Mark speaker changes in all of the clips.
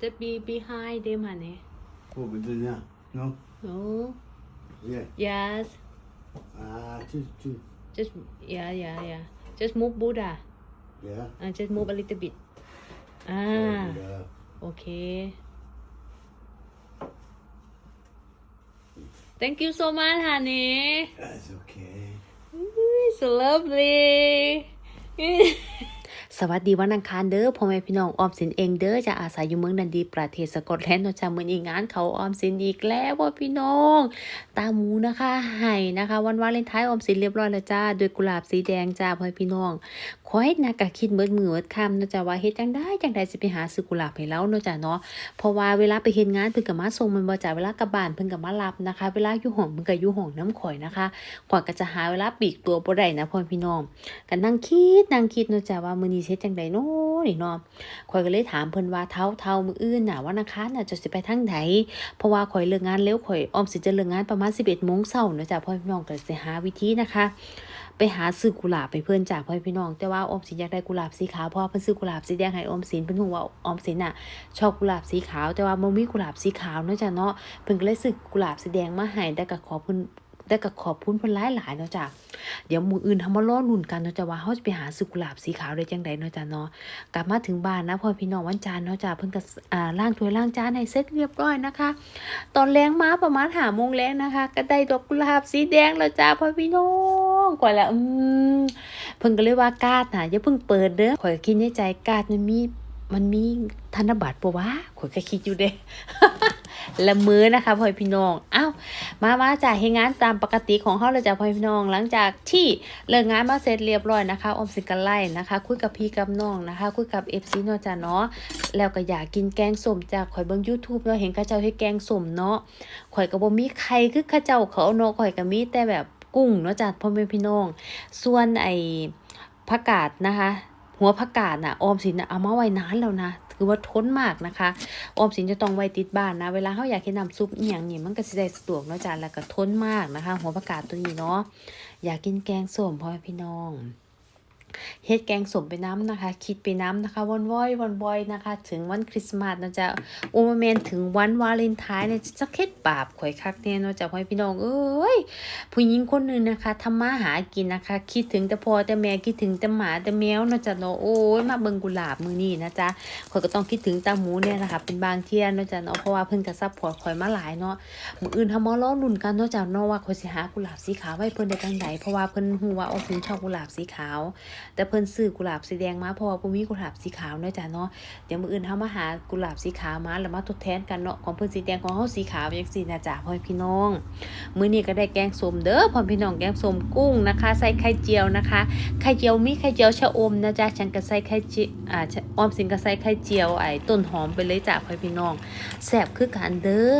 Speaker 1: Just be behind them, honey.
Speaker 2: What we do now? No?
Speaker 1: No.
Speaker 2: Yeah.
Speaker 1: Yes.
Speaker 2: Ah, just, just,
Speaker 1: Just yeah, yeah, yeah. Just move Buddha.
Speaker 2: yeah.
Speaker 1: Uh, just move a little bit. Ah. Okay. Thank you so much, honey.
Speaker 2: that's okay.
Speaker 1: It's lovely. สวัสดีวันอังคารเด้อพ่อแม่พี่น้องออมสินเองเด้อจะอาศัยอยู่เมืองดันดีประเทศสกอตแลนด์นาะจ้ามื้อนี้งานเขาออมสินอีกแล้วว่าพี่น้อง ตาหมูนะคะไห้นะคะ วันวาเลนไทน์ออมสินเรียบร้อยแล้วจ้าด้วยกุหลาบสีแดงจ้าพ่อแม่พี่น้องขอให้นักะคิดเบิดมือเบิดคำนะจ้าว่าเฮ็ดจังได้จังใดสิไปหาซื้อกุหลาบให้เราเนะจ้าเนาะเพราะว่าเวลาไปเฮ็ดงานเพิ่นก็มาส่งมันบ่จ้าเวลากลับบ้านเพิ่นก็มารับนะคะ เวลาอยู่ห้องเพิ่นก็อยู่ห้องน้ำข่อยนะคะข่อยก็จะหาเวลาปีกตัวบ่ได้นะพ่อพี่น้องก็นั่งคิดนั่งคิดนะจ้ะว่ามื้อนี้เฮ็ดจังไดเนาะนี่เนาะข่อยก็เลยถามเพิ่นว่าเท่าเท่ามื้ออื่นน่ะวันอังคารน่ะจะสิไปทางใดเพราะว่าข่อยเลิกงานเร็วข่อยออมสิจะเลิกงานประมาณ 11:00นเช้าเนาะจ้ะพ่อพี่น้องก็สิหาวิธีนะคะไปหาซื้อกุหลาบไปเพิ่อนจ้ะพ่อพี่น้อง แต่ว่าอมสินอยากได้กุหลาบสีขาวเพราะว่าเพิ่นซื้อกุหลาบสีแดงให้ออมสินเพิ่นฮู้ว่าออมสินน่ะชอบกุหลาบสีขาวแต่ว่าบ่มีกุหลาบสีขาวเนาะจ้ะเนาะเพิ่นก็เลยซื้อกุหลาบสีแดงมาให้แต่ก็ขอเพิ่นแต่ก็ขอบคุณเพิ่นหลายๆเนาะจ้ะ เดี๋ยวมืออื่นทำมารอลุ่นกันเนาะจ้ะว่าเขาจะไปหาซื้อกุหลาบสีขาวได้จังใดเนาะจ้ะเนาะกลับมาถึงบ้านนะพ่อพี่น้องวันจันทร์เนาะจ้ะเพิ่นก็อ่าล้างถ้วยล้างจานให้เสร็จเรียบร้อยนะคะ ตอนแรงมาประมาณหาโมงแรงนะคะก็ได้ดอกกุหลาบสีแดงแล้วจ้าพ่อพี่น้องกว่าแล้วอืมเพิ่นก็เลยว่ากาดน่ะอย่าเพิ่งเปิดเด้อข่อยคิดในใจกาดมันมีมันมีธนบัตรปะวะข่อยก็คิดอยู่เด้ ละมือนะคะพ่อพี่น้องอ้าวมามาจ่ายให้งานตามปกติของเขาเลยจ้ะพ่อพี่น้อง หลังจากที่เลิกงานมาเสร็จเรียบร้อยนะคะอมสินกันไล่นะคะ คุยกับพี่กับน้องนะคะ คุยกับเอฟซีเนาะจ้ะเนาะแล้วก็อยากกินแกงส้มจากข่อยเบิ่ง YouTube เนาะเห็นข้าเจ้าให้แกงส้มเนาะข่อยก็บ่มีใครคือข้าเจ้าเขาเนาะข่อยก็มีแต่แบบกุ้งเนาะจ้ะพ่อแม่พี่น้อง ส่วนไอ้ผักกาดนะคะ หัวผักกาดน่ะออมสินน่ะเอามาไว้นานแล้วนะ คือว่าทนมากนะคะ ออมสินจะต้องไว้ติดบ้านนะ เวลาเขาอยากกินน้ำซุปอหย่างนี้มันก็จะได้สะดวกเนาะจ้ะแล้วก็ทนมากนะคะ หัวประกาศตัวนี้เนาะอยากกินแกงส้มพ่อพี่น้อง เฮ็ดแกงสมไปน้ำนะคะ คิดไปน้ำนะคะวันว้อยวันบอยนะคะ ถึงวันคริสต์มาสนะจ๊ะโอมาเมนถึงวันวาเลนไทน์เนี่ยจะเค็ดบาปข่อยคักเนี่ยเนาะจ้ะพ่อพี่น้องเอ้ยผู้หญิงคนหนึ่งนะคะทำมาหากินนะคะ คิดถึงแต่พ่อแต่แม่คิดถึงแต่หมาแต่แมวเนาะจ้ะเนาะโอ้ยมาเบิ่งกุหลาบมือนี้นะจ๊ะข่อยก็ต้องคิดถึงตาหมูเนี่ยนะคะเป็นบางเที่ยเนาะจ้ะเนาะเพราะว่าเพิ่นก็ซัพพอร์ตข่อยมาหลายเนาะมื้ออื่นทำมาล้อลุ่นกันเนาะจ้ะเนาะว่าข่อยสิหากุหลาบสีขาวไว้เพิ่นได้จังไดเพราะว่าเพิ่นฮู้ว่าออมสินชอบกุหลาบสีขาวแต่เพิ่นซื้อกุหลาบสีแดงมาเพราะว่าบ่มีกุหลาบสีขาวเนาะจ้ะเนาะเดี๋ยวมื้ออื่นเฮามาหากุหลาบสีขาวมาแล้วมาทดแทนกันเนาะของเพิ่นสีแดงของเฮาสีขาวจังซี่นะจ๊ะพ่อพี่น้อง มื้อนี้ก็ได้แกงส้มเด้อพ่อพี่น้องแกงส้มกุ้งนะคะ ใส่ไข่เจียวนะคะไข่เจียวมีไข่เจียวชะอมนะจ๊ะฉันก็ใส่ไข่เจียวอ่าออมสินก็ใส่ไข่เจียวไอ้ต้นหอมไปเลยจ้ะพ่อพี่น้องแซ่บคือกันเด้อ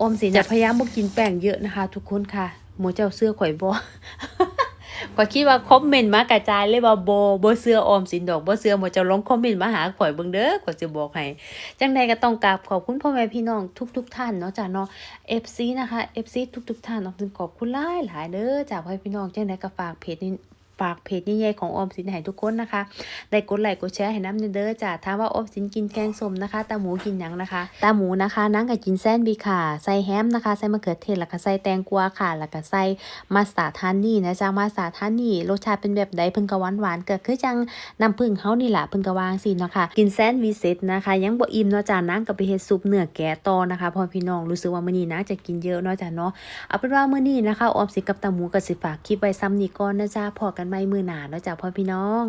Speaker 1: ออมสินจะพยายามบ่กินแป้งเยอะนะคะ ทุกคนค่ะหมูเจ้าเสื้อข่อยบ่ ก็คิดว่าคอมเมนต์มากระจายเลยว่าโบโบเสื้อออมสินดอกโบเสื้อหมดจะลงคอมเมนต์มาหาข่อยเบิ่งเด้อข่อยจะบอกให้จังใดก็ต้องกราบขอบคุณพ่อแม่พี่น้องทุกๆท่านเนาะจ้าเนาะ FC นะคะ FC ทุกๆท่านเนาะขอบคุณหลายหลายเด้อจากพ่อแม่พี่น้องจังใดก็ฝากเพจนี้ ฝากเพจใหญ่ๆของออมสินให้ทุกคนนะคะ ได้กดไลค์กดแชร์ให้น้ำเด้อจ้ะถ้ามว่าออมสินกินแกงส้มนะคะ ตาหมูกินหยังนะคะ ตาหมูนะคะนั่งกับกินแซนด์วิชค่ะ ใส่แฮมนะคะ ใส่มะเขือเทศแล้วก็ใส่แตงกวาค่ะ แล้วก็ใส่มาสตาร์ดฮันนี่นะจ๊ะมาสตาร์ดฮันนี่ รสชาติเป็นแบบใดเพิ่งก็หวานหวานๆก็คือจังน้ำผึ้งเฮานี่แหละเพิ่งก็วางสิเนาะค่ะ กินแซนด์วิชเสร็จนะคะ ยังบ่อิ่มเนาะจ้ะนั่งกับไปเฮ็ดซุปเนื้อแกะต่อนะคะพ่อพี่น้องรู้สึกว่ามื้อนี้นะจะกินเยอะเนาะจ้ะเนาะ เอาเป็นว่ามื้อนี้นะคะออมสินกับตาหมูก็สิฝากคลิปไว้ซ้ำนี้ก่อนนะจ๊ะพอกันใหม่มือหนาเนาะจ้ะพ่อพี่น้อง